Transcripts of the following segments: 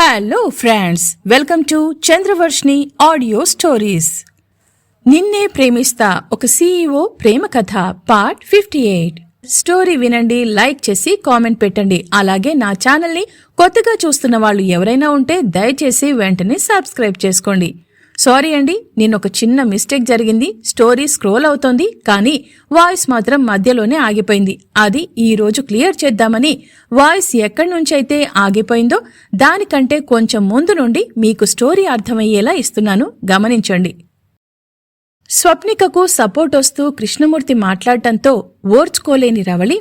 Hello friends welcome to Chandravarshini audio stories నిన్నే ప్రేమిస్తా ఒక సీఈఓ ప్రేమ కథ పార్ట్ ఫిఫ్టీ ఎయిట్ స్టోరీ వినండి లైక్ చేసి కామెంట్ పెట్టండి. అలాగే నా ఛానల్ని కొత్తగా చూస్తున్న వాళ్ళు ఎవరైనా ఉంటే దయచేసి వెంటనే సబ్స్క్రైబ్ చేసుకోండి. సారీ అండి నేను ఒక చిన్న మిస్టేక్ జరిగింది. స్టోరీ స్క్రోల్ అవుతోంది కానీ వాయిస్ మాత్రం మధ్యలోనే ఆగిపోయింది. అది ఈ రోజు క్లియర్ చేద్దామని. వాయిస్ ఎక్కడి నుంచైతే ఆగిపోయిందో దానికంటే కొంచెం ముందు నుండి మీకు స్టోరీ అర్థమయ్యేలా ఇస్తున్నాను. గమనించండి. స్వప్నికకు సపోర్ట్ వస్తూ కృష్ణమూర్తి మాట్లాడటంతో ఓర్చుకోలేని రవళి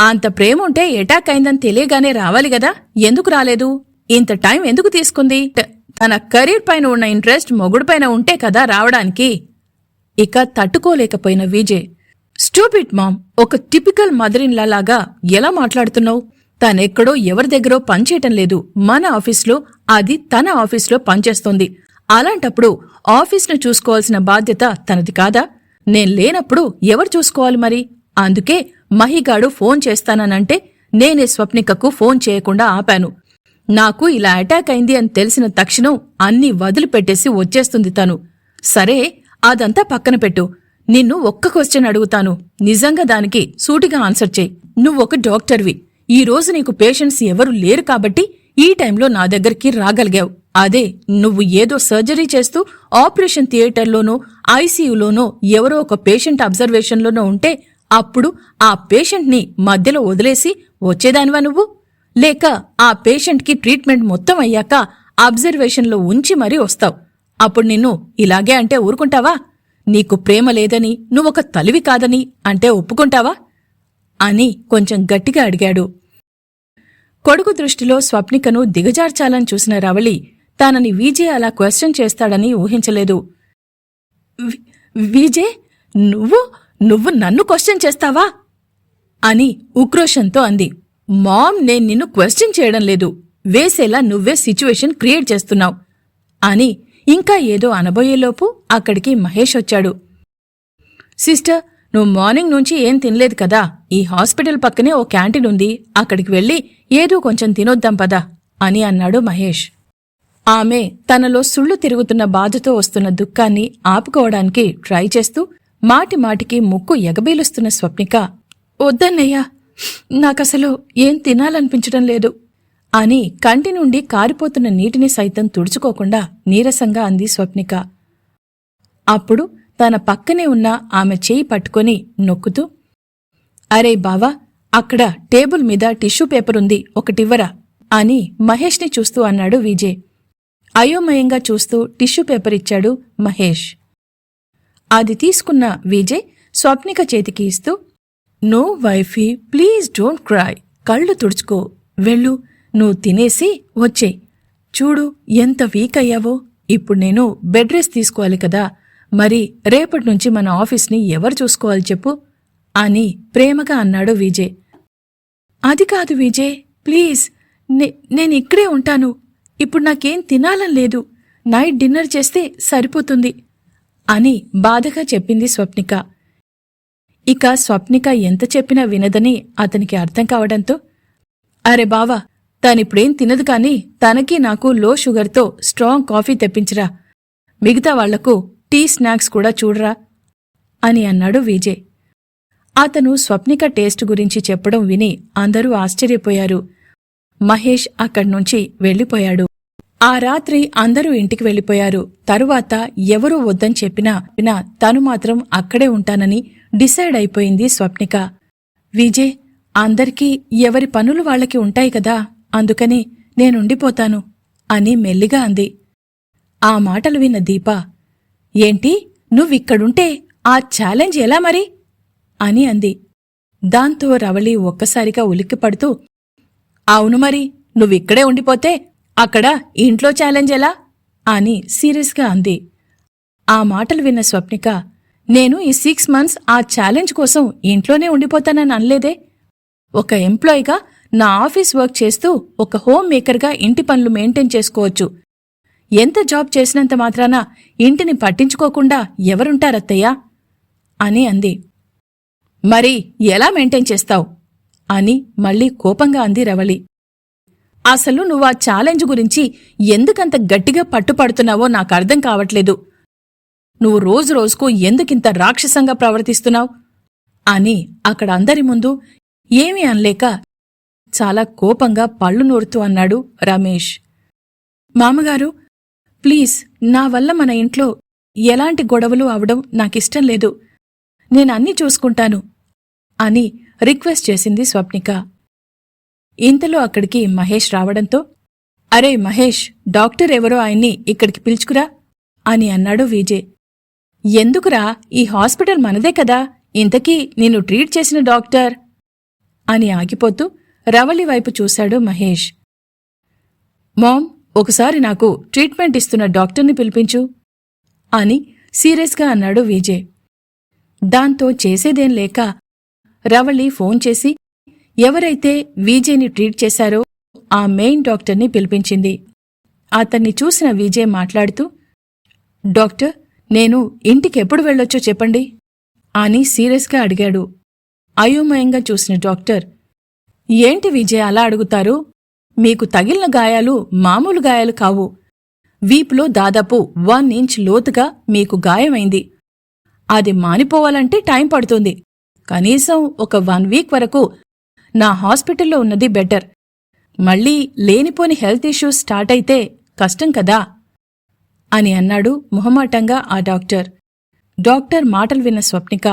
అంత ప్రేమ ఉంటే ఎటాక్ అయిందని తెలియగానే రావాలి గదా ఎందుకు రాలేదు? ఇంత టైం ఎందుకు తీసుకుంది? తన కెరీర్ పైన ఉన్న ఇంట్రెస్ట్ మొగుడుపైన ఉంటే కదా రావడానికి. ఇక తట్టుకోలేకపోయిన విజయ్. స్టూపిట్ మామ్ ఒక టిపికల్ మదరిన్లా లాగా ఎలా మాట్లాడుతున్నావు? తనెక్కడో ఎవరి దగ్గరో పనిచేయటం లేదు. మన ఆఫీస్లో అది తన ఆఫీస్లో పనిచేస్తోంది. అలాంటప్పుడు ఆఫీస్ను చూసుకోవాల్సిన బాధ్యత తనది కాదా? నేను లేనప్పుడు ఎవరు చూసుకోవాలి మరి? అందుకే మహిగాడు ఫోన్ చేస్తాననంటే నేనే స్వప్నికకు ఫోన్ చేయకుండా ఆపాను. నాకు ఇలా అటాక్ అయింది అని తెలిసిన తక్షణం అన్నీ వదిలిపెట్టేసి వచ్చేస్తుంది తను. సరే అదంతా పక్కన పెట్టు. నిన్ను ఒక్క క్వశ్చన్ అడుగుతాను. నిజంగా దానికి సూటిగా ఆన్సర్ చెయ్యి నువ్వొక డాక్టర్వి ఈ రోజు నీకు పేషెంట్స్ ఎవరు లేరు కాబట్టి ఈ టైంలో నా దగ్గరికి రాగలిగావు. అదే నువ్వు ఏదో సర్జరీ చేస్తూ ఆపరేషన్ థియేటర్లోనో ఐసీయూలోనో ఎవరో ఒక పేషెంట్ అబ్జర్వేషన్లోనో ఉంటే అప్పుడు ఆ పేషెంట్ని మధ్యలో వదిలేసి వచ్చేదానివా నువ్వు? లేక ఆ పేషెంట్కి ట్రీట్మెంట్ మొత్తం అయ్యాక అబ్జర్వేషన్లో ఉంచి మరీ వస్తావు. అప్పుడు నిన్ను ఇలాగే అంటే ఊరుకుంటావా? నీకు ప్రేమ లేదని నువ్వొక తలివి కాదని అంటే ఒప్పుకుంటావా? అని కొంచెం గట్టిగా అడిగాడు. కొడుకు దృష్టిలో స్వప్నికను దిగజార్చాలని చూసిన రవళి తనని విజయ్ అలా క్వశ్చన్ చేస్తాడని ఊహించలేదు. "వి- విజయ్ నువ్వు నువ్వు నన్ను క్వశ్చన్ చేస్తావా? అని ఉక్రోషంతో అంది. మామ్ నేను నిన్ను క్వశ్చన్ చేయడం లేదు. వేసేలా నువ్వే సిచ్యువేషన్ క్రియేట్ చేస్తున్నావు. అని ఇంకా ఏదో అనబోయేలోపు అక్కడికి మహేష్ వచ్చాడు. సిస్టర్ నువ్వు మార్నింగ్ నుంచి ఏం తినలేదు కదా? ఈ హాస్పిటల్ పక్కనే ఓ క్యాంటీన్ ఉంది. అక్కడికి వెళ్ళి ఏదో కొంచెం తినొద్దాం పదా అని అన్నాడు మహేష్. ఆమె తనలో సుళ్ళు తిరుగుతున్న బాధతో వస్తున్న దుఃఖాన్ని ఆపుకోవడానికి ట్రై చేస్తూ మాటి మాటికి ముక్కు ఎగబీలుస్తున్న స్వప్నిక వద్దన్నయ్యా నాకసలు ఏం తినాలనిపించడం లేదు. అని కంటి నుండి కారిపోతున్న నీటిని సైతం తుడుచుకోకుండా నీరసంగా అంది స్వప్నిక. అప్పుడు తన పక్కనే ఉన్న ఆమె చేయి పట్టుకొని నొక్కుతూ అరే బావా అక్కడ టేబుల్ మీద టిష్యూ పేపర్ ఉంది ఒకటివ్వరా? అని మహేష్ని చూస్తూ అన్నాడు విజయ్. అయోమయంగా చూస్తూ టిష్యూ పేపర్ ఇచ్చాడు మహేష్. అది తీసుకున్న విజయ్ స్వప్నిక చేతికి ఇస్తూ no wifey please don't cry. కళ్ళు తుడుచుకో. వెళ్ళు. నువ్వు తినేసి వచ్చేయ్. చూడు ఎంత వీక్ అయ్యావో. ఇప్పుడు నేను బెడ్ రెస్ట్ తీసుకోవాలి కదా. మరి రేపటి నుంచి మన ఆఫీస్ని ఎవరు చూసుకోవాలి చెప్పు? అని ప్రేమగా అన్నాడు విజయ్. అది కాదు విజయ్ ప్లీజ్. నే- నేను ఇక్కడే ఉంటాను. ఇప్పుడు నాకేం తినాలని లేదు. నైట్ డిన్నర్ చేస్తే సరిపోతుంది. అని బాధగా చెప్పింది స్వప్నిక. ఇక స్వప్నిక ఎంత చెప్పినా వినదని అతనికి అర్థం కావడంతో అరే బావా తనిప్పుడేం తినదు కాని తనకి నాకు లో షుగర్తో స్ట్రాంగ్ కాఫీ తెప్పించరా. మిగతా వాళ్ళకు టీ స్నాక్స్ కూడా చూడరా అని అన్నాడు విజయ్. అతను స్వప్నిక టేస్ట్ గురించి చెప్పడం విని అందరూ ఆశ్చర్యపోయారు. మహేష్ అక్కడ్నుంచి వెళ్ళిపోయాడు. ఆ రాత్రి అందరూ ఇంటికి వెళ్ళిపోయారు. తరువాత ఎవరూ వద్దని చెప్పినా తను మాత్రం అక్కడే ఉంటానని డిసైడ్ అయిపోయింది స్వప్నిక. విజయ్ అందరికీ ఎవరి పనులు వాళ్ళకి ఉంటాయి కదా అందుకని నేనుండిపోతాను అని మెల్లిగా అంది. ఆ మాటలు విన్న దీప ఏంటి నువ్విక్కడుంటే ఆ ఛాలెంజ్ ఎలా మరి? అని అంది. దాంతో రవళి ఒక్కసారిగా ఉలిక్కిపడుతూ అవును మరి నువ్విక్కడే ఉండిపోతే అక్కడ ఇంట్లో ఛాలెంజ్ ఎలా? అని సీరియస్గా అంది. ఆ మాటలు విన్న స్వప్నిక నేను ఈ సిక్స్ మంత్స్ ఆ ఛాలెంజ్ కోసం ఇంట్లోనే ఉండిపోతానని అనలేదే. ఒక ఎంప్లాయీగా నా ఆఫీస్ వర్క్ చేస్తూ ఒక హోమ్ మేకర్గా ఇంటి పనులు మెయింటైన్ చేసుకోవచ్చు. ఎంత జాబ్ చేసినంత మాత్రాన ఇంటిని పట్టించుకోకుండా ఎవరుంటారత్తయ్యా అని అంది. మరి ఎలా మెయింటైన్ చేస్తావు? అని మళ్ళీ కోపంగా అంది రవళి. అసలు నువ్వు ఆ ఛాలెంజ్ గురించి ఎందుకంత గట్టిగా పట్టుపడుతున్నావో నాకు అర్థం కావట్లేదు. నువ్వు రోజు రోజుకు ఎందుకింత రాక్షసంగా ప్రవర్తిస్తున్నావు? అని అక్కడ అందరి ముందు ఏమీ అనలేక చాలా కోపంగా పళ్ళు నూరుతూ అన్నాడు రమేష్. మామగారు ప్లీజ్ నా వల్ల మన ఇంట్లో ఎలాంటి గొడవలు అవడం నాకిష్టం లేదు. నేను అన్నీ చూసుకుంటాను అని రిక్వెస్ట్ చేసింది స్వప్నిక. ఇంతలో అక్కడికి మహేష్ రావడంతో అరే మహేష్ డాక్టర్ ఎవరో ఆయన్ని ఇక్కడికి పిలుచుకురా అని అన్నాడు విజయ్. ఎందుకురా ఈ హాస్పిటల్ మనదే కదా? ఇంతకీ నిన్ను ట్రీట్ చేసిన డాక్టర్? అని ఆగిపోతూ రవళి వైపు చూశాడు మహేష్. మామ్ ఒకసారి నాకు ట్రీట్మెంట్ ఇస్తున్న డాక్టర్ని పిలిపించు అని సీరియస్గా అన్నాడు విజయ్. దాంతో చేసేదేం లేక రవళి ఫోన్ చేసి ఎవరైతే విజయ్ని ట్రీట్ చేశారో ఆ మెయిన్ డాక్టర్ని పిలిపించింది. అతన్ని చూసిన విజయ్ మాట్లాడుతూ డాక్టర్ నేను ఇంటికెప్పుడు వెళ్ళొచ్చో చెప్పండి అని సీరియస్గా అడిగాడు. అయోమయంగా చూసిన డాక్టర్ ఏంటి విజయ్ అలా అడుగుతారు? మీకు తగిలిన గాయాలు మామూలు గాయాలు కావు. వీపులో దాదాపు వన్ ఇంచ్ లోతుగా మీకు గాయమైంది. అది మానిపోవాలంటే టైం పడుతుంది. కనీసం ఒక వన్ వీక్ వరకు నా హాస్పిటల్లో ఉన్నది బెటర్. మళ్ళీ లేనిపోని హెల్త్ ఇష్యూస్ స్టార్ట్ అయితే కష్టం కదా. అని అన్నాడు మొహమాటంగా ఆ డాక్టర్. డాక్టర్ మాటలు విన్న స్వప్నిక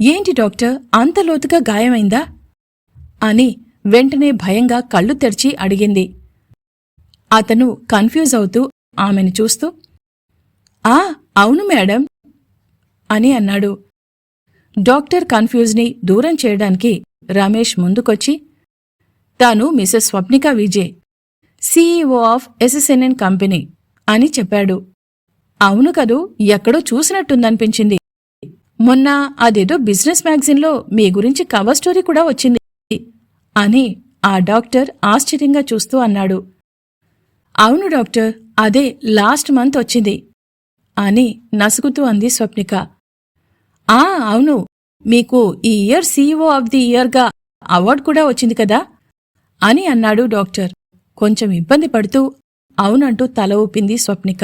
ఏంటి డాక్టర్ అంత లోతుగా గాయమైందా? అని వెంటనే భయంగా కళ్ళు తెరిచి అడిగింది. అతను కన్ఫ్యూజ్ అవుతూ ఆమెను చూస్తూ ఆ అవును మేడం అని అన్నాడు. డాక్టర్ కన్ఫ్యూజ్ని దూరం చేయడానికి రమేష్ ముందుకొచ్చి తాను Mrs Swapnika Vijay CEO of SSNN company అని చెప్పాడు. అవును కదూ ఎక్కడో చూసినట్టుందనిపించింది. మొన్న అదేదో బిజినెస్ మ్యాగజిన్లో మీ గురించి కవర్ స్టోరీ కూడా వచ్చింది అని ఆ డాక్టర్ ఆశ్చర్యంగా చూస్తూ అన్నాడు. అవును డాక్టర్ అదే లాస్ట్ మంత్ వచ్చింది అని నసుగుతూ అంది స్వప్నిక. ఆ అవును మీకు ఈ ఇయర్ సీఈఓ ఆఫ్ ది ఇయర్గా అవార్డు కూడా వచ్చింది కదా అని అన్నాడు డాక్టర్. కొంచెం ఇబ్బంది పడుతూ అవునంటూ తల ఊపింది స్వప్నిక.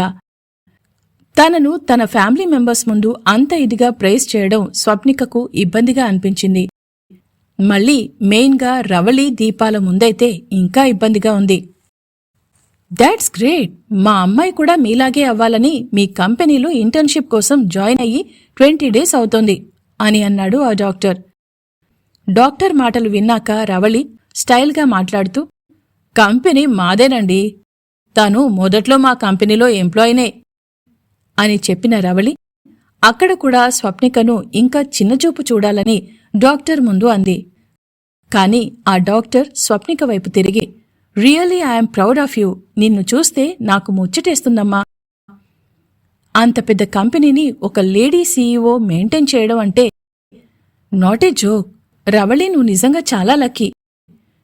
తనను తన ఫ్యామిలీ మెంబర్స్ ముందు అంత ఇదిగా ప్రైజ్ చేయడం స్వప్నికకు ఇబ్బందిగా అనిపించింది. మళ్ళీ మెయిన్గా రవళి దీపాల ముందైతే ఇంకా ఇబ్బందిగా ఉంది. That's great! మా అమ్మాయి కూడా మీలాగే అవ్వాలని మీ కంపెనీలో ఇంటర్న్షిప్ కోసం జాయిన్ అయ్యి ట్వంటీ డేస్ అవుతోంది అని అన్నాడు ఆ డాక్టర్. డాక్టర్ మాటలు విన్నాక రవళి స్టైల్గా మాట్లాడుతూ కంపెనీ మాదేనండి. తాను మొదట్లో మా కంపెనీలో ఎంప్లాయీనే అని చెప్పిన రవళి అక్కడ కూడా స్వప్నికను ఇంకా చిన్నచూపు చూడాలని డాక్టర్ ముందు అంది. కాని ఆ డాక్టర్ స్వప్నిక వైపు తిరిగి really I'm proud of you. నిన్ను చూస్తే నాకు ముచ్చటేస్తుందమ్మా. అంత పెద్ద కంపెనీని ఒక లేడీ సీఈఓ మెయింటైన్ చేయడం అంటే నాట్ ఏ జోక్. రవళి నువ్వు నిజంగా చాలా lucky.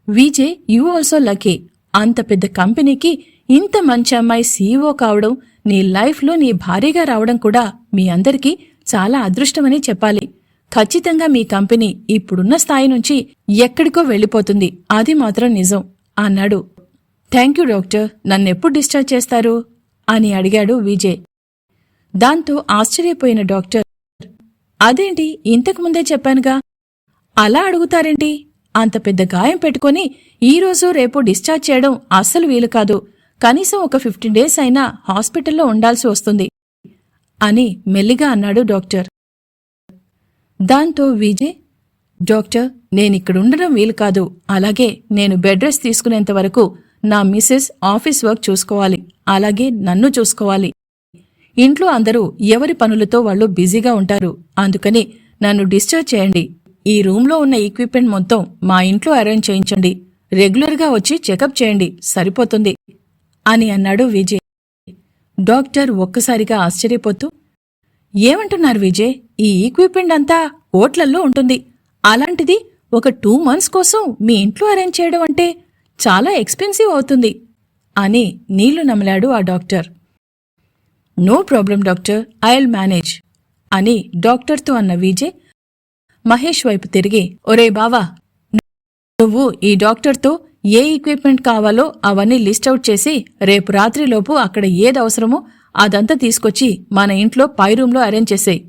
Vijay you also lucky. అంత పెద్ద కంపెనీకి ఇంత మంచి అమ్మాయి సీఈఓ కావడం నీ లైఫ్లో నీ భారీగా రావడం కూడా మీ అందరికీ చాలా అదృష్టమని చెప్పాలి. ఖచ్చితంగా మీ కంపెనీ ఇప్పుడున్న స్థాయి నుంచి ఎక్కడికో వెళ్ళిపోతుంది. అది మాత్రం నిజం అన్నాడు. Thank you doctor. నన్నెప్పుడు డిశ్చార్జ్ చేస్తారు? అని అడిగాడు విజయ్. దాంతో ఆశ్చర్యపోయిన డాక్టర్. అదేంటి? ఇంతకు ముందే చెప్పానుగా? అలా అడుగుతారేంటి? అంత పెద్ద గాయం పెట్టుకొని ఈరోజు రేపు డిశ్చార్జ్ చేయడం అస్సలు వీలు కాదు. కనీసం ఒక ఫిఫ్టీన్ డేస్ అయినా హాస్పిటల్లో ఉండాల్సి వస్తుంది అని మెల్లిగా అన్నాడు డాక్టర్. దాంతో విజయ్ డాక్టర్ నేనిక్కడుండడం వీలు కాదు. అలాగే నేను బెడ్ రెస్ట్ తీసుకునేంత వరకు నా మిస్సెస్ ఆఫీస్ వర్క్ చూసుకోవాలి. అలాగే నన్ను చూసుకోవాలి. ఇంట్లో అందరూ ఎవరి పనులతో వాళ్ళు బిజీగా ఉంటారు. అందుకని నన్ను డిశ్చార్జ్ చేయండి. ఈ రూమ్లో ఉన్న ఈక్విప్మెంట్ మొత్తం మా ఇంట్లో అరేంజ్ చేయించండి. రెగ్యులర్గా వచ్చి చెకప్ చేయండి. సరిపోతుంది. అని అన్నాడు విజయ్. డాక్టర్ ఒక్కసారిగా ఆశ్చర్యపోతూ ఏమంటున్నారు విజయ్? ఈ ఈక్విప్మెంట్ అంతా ఓట్లల్లో ఉంటుంది. అలాంటిది ఒక టూ మంత్స్ కోసం మీ ఇంట్లో అరేంజ్ చేయడం అంటే చాలా ఎక్స్పెన్సివ్ అవుతుంది అని నీళ్ళు నమిలాడు ఆ doctor. No problem doctor I'll manage అని డాక్టర్తో అన్న విజయ్ మహేష్ వైపు తిరిగి ఒరే బావా నువ్వు ఈ డాక్టర్తో ఏ ఎక్విప్మెంట్ కావాలో అవన్నీ లిస్ట్ అవుట్ చేసి రేపు రాత్రిలోపు అక్కడ ఏది అవసరమో అదంతా తీసుకొచ్చి మన ఇంట్లో పై రూంలో అరేంజ్ చేసేయ్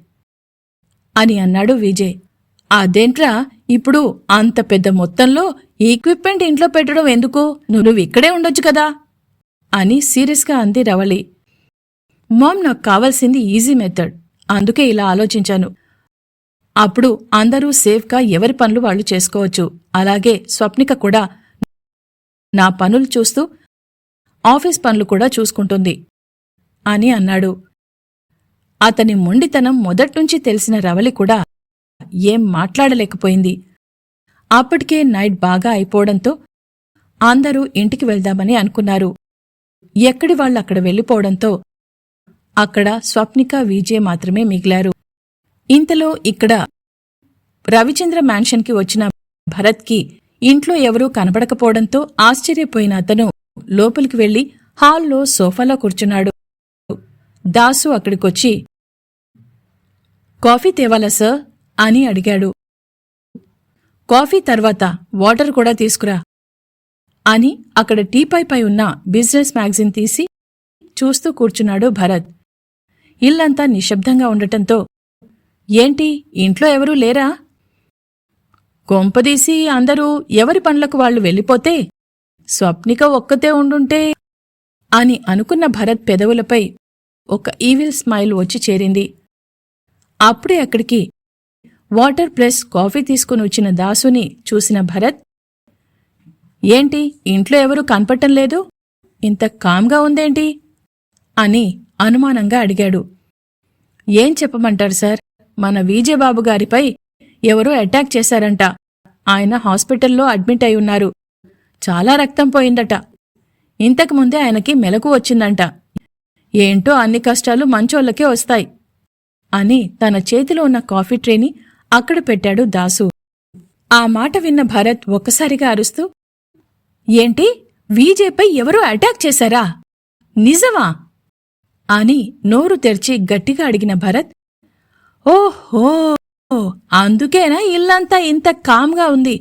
అని అన్నాడు విజయ్. అదేంట్రా ఇప్పుడు అంత పెద్ద మొత్తంలో ఈక్విప్మెంట్ ఇంట్లో పెట్టడం ఎందుకు? నువ్వు ఇక్కడే ఉండొచ్చు కదా? అని సీరియస్గా అంది రవళి. మామ్ నాకు కావాల్సింది ఈజీ మెథడ్ అందుకే ఇలా ఆలోచించాను. అప్పుడు అందరూ సేఫ్గా ఎవరి పనులు వాళ్ళు చేసుకోవచ్చు. అలాగే స్వప్నిక కూడా నా పనులు చూస్తూ ఆఫీస్ పనులు కూడా చూసుకుంటుంది అని అన్నాడు. అతని మొండితనం మొదట్నుంచి తెలిసిన రవలి కూడా ఏం మాట్లాడలేకపోయింది. అప్పటికే నైట్ బాగా అయిపోవడంతో అందరూ ఇంటికి వెళ్దామని అనుకున్నారు. ఎక్కడి వాళ్ళు అక్కడ వెళ్ళిపోవడంతో అక్కడ స్వప్నిక విజయ్ మాత్రమే మిగిలారు. ఇంతలో ఇక్కడ రవిచంద్ర మ్యాన్షన్కి వచ్చిన భరత్కి ఇంట్లో ఎవరూ కనబడకపోవడంతో ఆశ్చర్యపోయిన అతను లోపలికి వెళ్ళి హాల్లో సోఫాలో కూర్చున్నాడు. దాసు అక్కడికొచ్చి కాఫీ తేవాలా సార్? అని అడిగాడు. కాఫీ తర్వాత వాటర్ కూడా తీసుకురా అని అక్కడ టీపాయ్పై ఉన్న బిజినెస్ మ్యాగజిన్ తీసి చూస్తూ కూర్చున్నాడు భరత్. ఇల్లంతా నిశ్శబ్దంగా ఉండటంతో ఏంటి ఇంట్లో ఎవరూ లేరా? కొంపదీసి అందరూ ఎవరి పనులకు వాళ్ళు వెళ్ళిపోతే స్వప్నిక ఒక్కతే ఉండుంటే అని అనుకున్న భరత్ పెదవులపై ఒక ఈవిల్ స్మైల్ వచ్చి చేరింది. అప్పుడే అక్కడికి వాటర్ ప్లస్ కాఫీ తీసుకుని వచ్చిన దాసుని చూసిన భరత్ ఏంటి ఇంట్లో ఎవరూ కనపడటం లేదు? ఇంత కామ్గా ఉందేంటి? అని అనుమానంగా అడిగాడు. ఏం చెప్పమంటారు సార్? మన విజయబాబు గారిపై ఎవరో అటాక్ చేశారంట. ఆయన హాస్పిటల్లో అడ్మిట్ అయి ఉన్నారు. చాలా రక్తం పోయిందట. ఇంతకుముందే ఆయనకి మెలకు వచ్చిందంట. ఏంటో అన్ని కష్టాలు మంచోళ్ళకే వస్తాయి. అని తన చేతిలో ఉన్న కాఫీ ట్రేని అక్కడ పెట్టాడు దాసు. ఆ మాట విన్న భరత్ ఒక్కసారిగా అరుస్తూ ఏంటి? వీజేపై ఎవరో అటాక్ చేశారా? నిజమా? అని నోరు తెరిచి గట్టిగా అడిగిన భరత్ ఓహో! ఓ అందుకేనా ఇల్లంతా ఇంత కామ్గా ఉంది?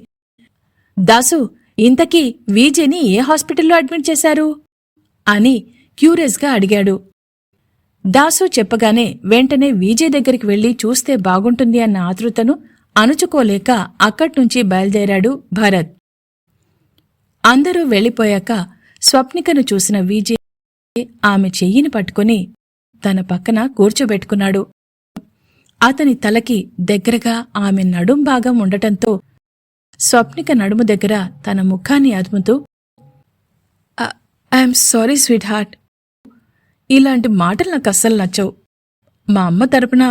దాసు ఇంతకీ వీజేని ఏ హాస్పిటల్లో అడ్మిట్ చేశారు? అని క్యూరియస్గా అడిగాడు. దాసు చెప్పగానే వెంటనే వీజే దగ్గరికి వెళ్ళి చూస్తే బాగుంటుంది అన్న ఆతృతను అణుచుకోలేక అక్కడ్నుంచి బయలుదేరాడు భరత్. అందరూ వెళ్ళిపోయాక స్వప్నికను చూసిన వీజే ఆమె చెయ్యిని పట్టుకుని తన పక్కన కూర్చోబెట్టుకున్నాడు. అతని తలకి దగ్గరగా ఆమె నడుం భాగం ఉండటంతో స్వప్నిక నడుము దగ్గర తన ముఖాన్ని అదుముతూ ఐఎమ్ సారీ స్వీట్ హార్ట్ ఇలాంటి మాటలు నాకు అస్సలు నచ్చవు. మా అమ్మ తరపున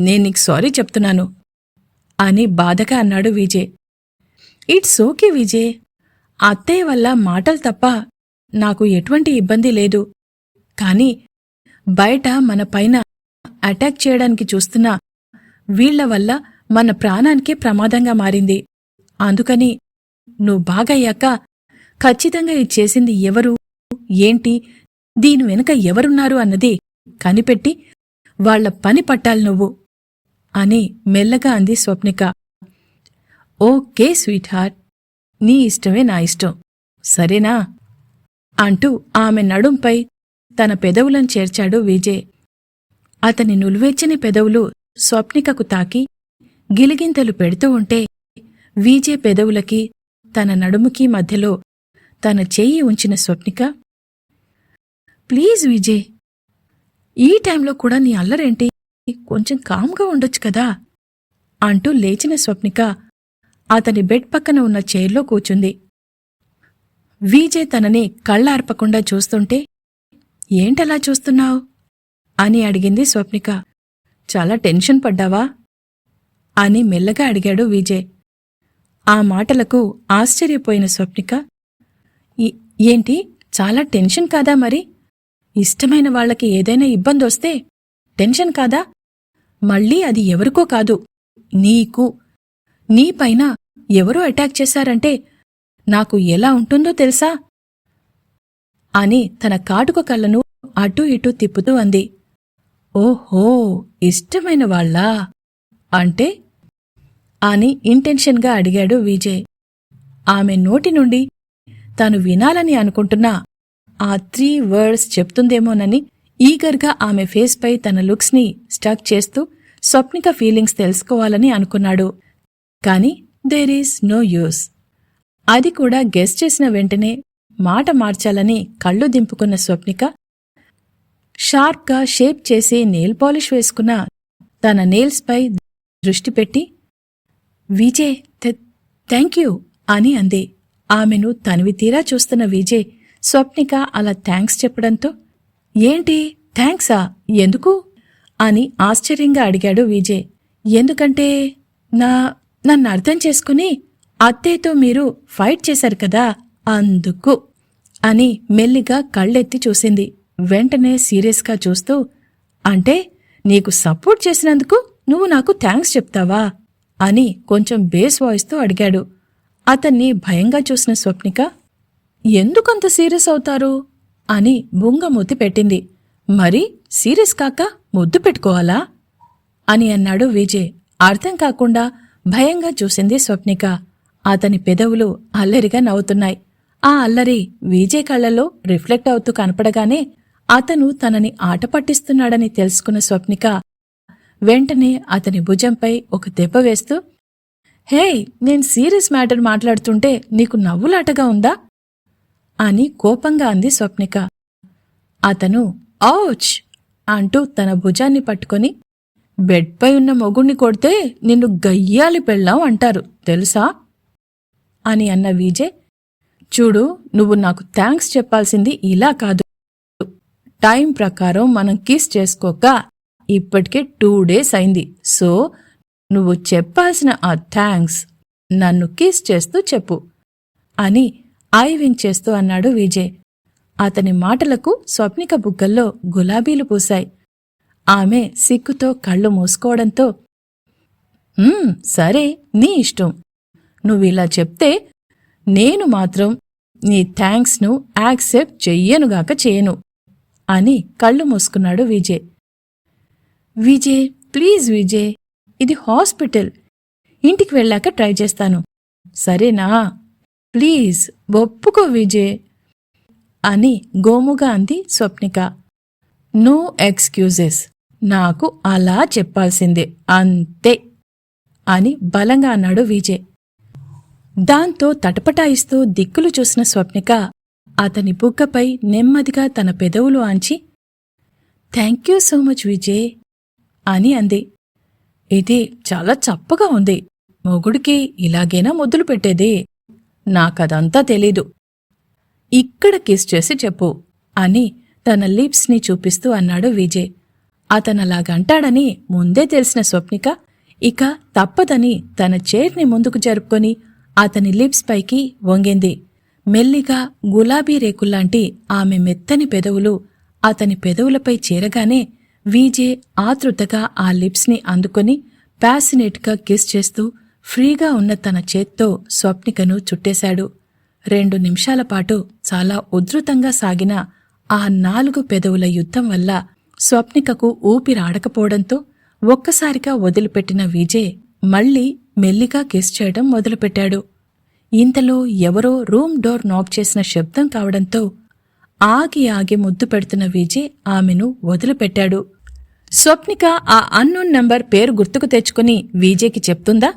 నేను నీకు సారీ చెప్తున్నాను అని బాధగా అన్నాడు విజయ్. It's okay Vijay. అత్తయ్య వల్ల మాటలు తప్ప నాకు ఎటువంటి ఇబ్బంది లేదు. కాని బయట మన పైన అటాక్ చేయడానికి చూస్తున్నా వీళ్ళ వల్ల మన ప్రాణానికే ప్రమాదంగా మారింది. అందుకని నువ్వు బాగయ్యాక ఖచ్చితంగా ఇది చేసింది ఎవరు? ఏంటి? దీని వెనుక ఎవరున్నారు అన్నది కనిపెట్టి వాళ్ళ పని పట్టాలి నువ్వు అని మెల్లగా అంది స్వప్నిక. ఓకే స్వీట్ హార్ట్ నీ ఇష్టమే నా ఇష్టం. సరేనా? అంటూ ఆమె నడుంపై తన పెదవులను చేర్చాడు విజయ్. అతని నులువెచ్చని పెదవులు స్వప్నికకు తాకి గిలిగింతలు పెడుతూ ఉంటే వీజే పెదవులకి తన నడుముకి మధ్యలో తన చెయ్యి ఉంచిన స్వప్నిక ప్లీజ్ విజయ్ ఈ టైంలో కూడా నీ అల్లరేంటి? కొంచెం కామ్గా ఉండొచ్చు కదా? అంటూ లేచిన స్వప్నిక అతని బెడ్ పక్కన ఉన్న చైర్లో కూచుంది వీజే తనని కళ్ళార్పకుండా చూస్తుంటే ఏంటలా చూస్తున్నావు? అని అడిగింది స్వప్నిక. చాలా టెన్షన్ పడ్డావా? అని మెల్లగా అడిగాడు విజయ్. ఆ మాటలకు ఆశ్చర్యపోయిన స్వప్నిక. ఏంటి? చాలా టెన్షన్ కాదా మరి? ఇష్టమైన వాళ్ళకి ఏదైనా ఇబ్బంది వస్తే టెన్షన్ కాదా? మళ్ళీ అది ఎవరికో కాదు. నీకు నీపైన ఎవరో అటాక్ చేశారంటే నాకు ఎలా ఉంటుందో తెలుసా? అని తన కాటుక కళ్ళను అటూ ఇటూ తిప్పుతూ అంది. ఓహో ఇష్టమైన వాళ్ళా? అంటే అని ఇంటెన్షన్గా అడిగాడు విజయ్. ఆమె నోటి నుండి తాను వినాలని అనుకుంటున్న ఆ త్రీ వర్డ్స్ చెప్తుందేమోనని ఈగర్గా ఆమె ఫేస్పై తన లుక్స్ని స్టక్ చేస్తూ స్వప్నిక ఫీలింగ్స్ తెలుసుకోవాలని అనుకున్నాడు. కాని దేర్ ఈస్ నో యూస్. అది కూడా గెస్ చేసిన వెంటనే మాట మార్చాలని కళ్ళు దింపుకున్న స్వప్నిక షార్ప్గా షేప్ చేసి నెయిల్ పాలిష్ వేసుకున్న తన నెయిల్స్పై దృష్టి పెట్టి విజయ్ థ్యాంక్ యూ అని అంది. ఆమెను తనివి తీరా చూస్తున్న విజయ్ స్వప్నిక అలా థ్యాంక్స్ చెప్పడంతో ఏంటి థ్యాంక్సా? ఎందుకు? అని ఆశ్చర్యంగా అడిగాడు విజయ్. ఎందుకంటే నా నన్ను అర్థం చేసుకుని అత్తయ్యతో మీరు ఫైట్ చేశారు కదా అందుకు అని మెల్లిగా కళ్ళెత్తి చూసింది. వెంటనే సీరియస్గా చూస్తూ అంటే నీకు సపోర్ట్ చేసినందుకు నువ్వు నాకు థ్యాంక్స్ చెప్తావా? అని కొంచెం బేస్ వాయిస్తో అడిగాడు. అతన్ని భయంగా చూసిన స్వప్నిక ఎందుకంత సీరియస్ అవుతారు? అని బుంగమూతి పెట్టింది. మరి సీరియస్ కాక ముద్దు పెట్టుకోవాలా? అని అన్నాడు విజయ్. అర్థం కాకుండా భయంగా చూసింది స్వప్నిక. అతని పెదవులు అల్లరిగా నవ్వుతున్నాయి. ఆ అల్లరి విజయ్ కళ్ళలో రిఫ్లెక్ట్ అవుతూ కనపడగానే అతను తనని ఆట పట్టిస్తున్నాడని తెలుసుకున్న స్వప్నిక వెంటనే అతని భుజంపై ఒక దెబ్బ వేస్తూ హే నేను సీరియస్ మ్యాటర్ మాట్లాడుతుంటే నీకు నవ్వులాటగా ఉందా? అని కోపంగా అంది స్వప్నిక. అతను ఔచ్! అంటూ తన భుజాన్ని పట్టుకొని బెడ్పై ఉన్న మొగుణ్ణి కొడితే నిన్ను గయ్యాలి పెళ్ళాం అంటారు తెలుసా? అని అన్న విజయ్ చూడు నువ్వు నాకు థ్యాంక్స్ చెప్పాల్సింది ఇలా కాదు. టైం ప్రకారం మనం కిస్ చేసుకోక ఇప్పటికే టూ డేస్ అయింది. సో నువ్వు చెప్పాల్సిన ఆ థ్యాంక్స్ నన్ను కిస్ చేస్తూ చెప్పు అని ఐ వింక్ చేస్తూ అన్నాడు విజయ్. అతని మాటలకు స్వప్నిక బుగ్గల్లో గులాబీలు పూశాయి. ఆమె సిగ్గుతో కళ్ళు మూసుకోవడంతో సరే నీ ఇష్టం. నువ్విలా చెప్తే నేను మాత్రం నీ థ్యాంక్స్ను యాక్సెప్ట్ చెయ్యనుగాక చేయను. అని కళ్ళు మూసుకున్నాడు విజయ్. విజయ్ ప్లీజ్ విజయ్ ఇది హాస్పిటల్. ఇంటికి వెళ్ళాక ట్రై చేస్తాను. సరేనా? ప్లీజ్ ఒప్పుకో విజయ్ అని గోముగా అంది స్వప్నిక. నో ఎక్స్క్యూజెస్ నాకు అలా చెప్పాల్సిందే అంతే అని బలంగా అన్నాడు విజయ్. దాంతో తటపటాయిస్తూ దిక్కులు చూసిన స్వప్నిక అతని బుగ్గపై నెమ్మదిగా తన పెదవులు ఆంచి thank you so much Vijay అని అంది. ఇది చాలా చప్పగా ఉంది. మొగుడికి ఇలాగేనా ముద్దులు పెట్టేది. నాకదంతా తెలీదు. ఇక్కడ కిస్ చేసి చెప్పు అని తన లిప్స్ని చూపిస్తూ అన్నాడు విజయ్. అతనలాగంటాడని ముందే తెలిసిన స్వప్నిక ఇక తప్పదని తన చైర్ని ముందుకు జరుపుకొని అతని లిప్స్ పైకి వంగింది. మెల్లిగా గులాబీ రేకుల్లాంటి ఆమె మెత్తని పెదవులు అతని పెదవులపై చేరగానే వీజే ఆతృతగా ఆ లిప్స్ని అందుకొని ప్యాసినేట్గా కిస్ చేస్తూ ఫ్రీగా ఉన్న తన చేత్తో స్వప్నికను చుట్టేశాడు. రెండు నిమిషాల పాటు చాలా ఉధృతంగా సాగిన ఆ నాలుగు పెదవుల యుద్ధం వల్ల స్వప్నికకు ఊపిరాడకపోవడంతో ఒక్కసారిగా వదిలిపెట్టిన విజయ్ మళ్ళీ మెల్లిగా కిస్ చేయడం మొదలుపెట్టాడు. ఇంతలో ఎవరో రూమ్ డోర్ నాక్ చేసిన శబ్దం కావడంతో ఆగి ఆగి ముద్దు పెడుతున్న విజయ్ ఆమెను వదిలిపెట్టాడు. స్వప్నిక ఆ అన్నోన్ నంబర్ పేరు గుర్తుకు తెచ్చుకుని విజయ్కి చెప్తుందా?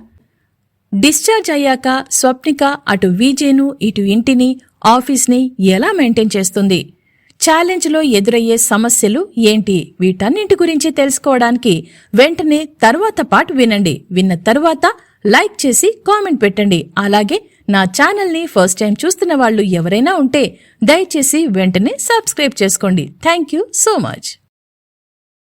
డిశ్చార్జ్ అయ్యాక స్వప్నిక అటు వీజేను ఇటు ఇంటిని ఆఫీస్ని ఎలా మెయింటైన్ చేస్తుంది? ఛాలెంజ్లో ఎదురయ్యే సమస్యలు ఏంటి? వీటన్నింటి గురించి తెలుసుకోవడానికి వెంటనే తర్వాత పాటు వినండి. విన్న తర్వాత లైక్ చేసి కామెంట్ పెట్టండి. అలాగే నా ఛానల్ని ఫస్ట్ టైం చూస్తున్న వాళ్ళు ఎవరైనా ఉంటే దయచేసి వెంటనే సబ్స్క్రైబ్ చేసుకోండి. Thank you so much.